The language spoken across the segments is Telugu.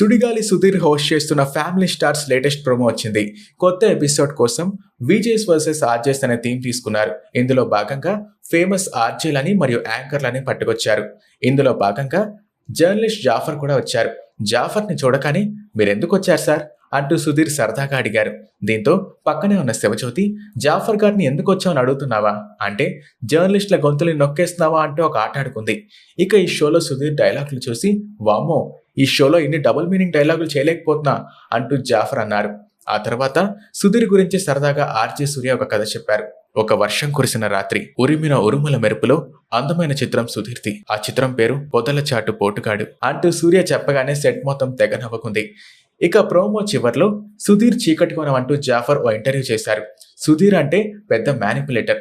సుడిగాలి సుధీర్ హోస్ట్ చేస్తున్న ఫ్యామిలీ స్టార్స్ లేటెస్ట్ ప్రోమో వచ్చింది. కొత్త ఎపిసోడ్ కోసం విజేస్ వర్సెస్ ఆర్జేస్ అనే థీమ్ తీసుకున్నారు. ఇందులో భాగంగా ఫేమస్ ఆర్జేలని మరియు యాంకర్లని పట్టుకొచ్చారు. ఇందులో భాగంగా జర్నలిస్ట్ జాఫర్ కూడా వచ్చారు. జాఫర్ని చూడగానే మీరెందుకు వచ్చారు సార్? అంటూ సుధీర్ సరదాగా అడిగారు. దీంతో పక్కనే ఉన్న శివజ్యోతి జాఫర్ గారిని ఎందుకు వచ్చావని అడుగుతున్నావా? అంటే జర్నలిస్టుల గొంతుల్ని నొక్కేస్తున్నావా? అంటూ ఒక ఆట ఆడుకుంది. ఇక ఈ షోలో సుధీర్ డైలాగులు చూసి వామ్మో ఈ షోలో ఇన్ని డబుల్ మీనింగ్ డైలాగులు చేయలేకపోతున్నా అంటూ జాఫర్ అన్నారు. ఆ తర్వాత సుధీర్ గురించి సరదాగా ఆర్జే సూర్య ఒక కథ చెప్పారు. ఒక వర్షం కురిసిన రాత్రి ఉరిమిన ఉరుముల మెరుపులో అందమైన చిత్రం సుధీర్ది. ఆ చిత్రం పేరు పొదల చాటు పోటుగాడు అంటూ సూర్య చెప్పగానే సెట్ మొత్తం తెగ నవ్వుకుంది. ఇక ప్రోమో చివర్లో సుధీర్ చీకటి అంటూ జాఫర్ ఓ ఇంటర్వ్యూ చేశారు. సుధీర్ అంటే పెద్ద మ్యానిపులేటర్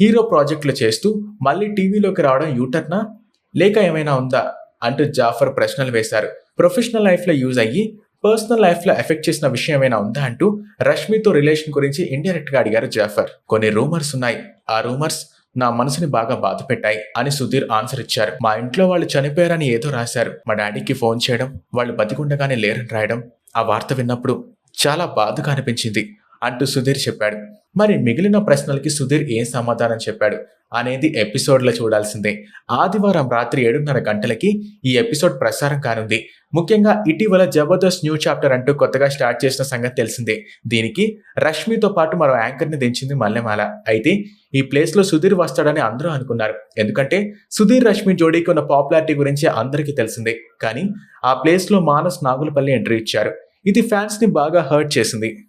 హీరో ప్రాజెక్టులు చేస్తూ మళ్ళీ టీవీలోకి రావడం యూటర్నా? లేక ఏమైనా ఉందా? అంటూ జాఫర్ ప్రశ్నలు వేశారు. ప్రొఫెషనల్ లైఫ్లో యూజ్ అయ్యి పర్సనల్ లైఫ్లో ఎఫెక్ట్ చేసిన విషయం ఏమైనా ఉందా అంటూ రష్మితో రిలేషన్ గురించి ఇండైరెక్ట్గా అడిగారు జాఫర్. కొన్ని రూమర్స్ ఉన్నాయి. ఆ రూమర్స్ నా మనసుని బాగా బాధ పెట్టాయి అని సుధీర్ ఆన్సర్ ఇచ్చారు. మా ఇంట్లో వాళ్ళు చనిపోయారని ఏదో రాశారు. మా డాడీకి ఫోన్ చేయడం వాళ్ళు బతికుండగానే లేరని రాయడం ఆ వార్త విన్నప్పుడు చాలా బాధగా అనిపించింది. అంటూ సుధీర్ చెప్పాడు. మరి మిగిలిన ప్రశ్నలకి సుధీర్ ఏం సమాధానం చెప్పాడు? అనేది ఎపిసోడ్లో చూడాల్సిందే. ఆదివారం రాత్రి ఏడున్నర గంటలకి ఈ ఎపిసోడ్ ప్రసారం కానుంది. ముఖ్యంగా ఇటీవల జబర్దస్త్ న్యూ చాప్టర్ అంటూ కొత్తగా స్టార్ట్ చేసిన సంగతి తెలిసిందే. దీనికి రష్మితో పాటు మరో యాంకర్ని దించింది మల్లెమాల. అయితే ఈ ప్లేస్లో సుధీర్ వస్తాడని అందరూ అనుకున్నారు. ఎందుకంటే సుధీర్ రష్మి జోడీకి ఉన్న పాపులారిటీ గురించి అందరికీ తెలిసిందే. కానీ ఆ ప్లేస్లో మానస్ నాగులపల్లి ఎంట్రీ ఇచ్చారు. ఇది ఫ్యాన్స్ని బాగా హర్ట్ చేసింది.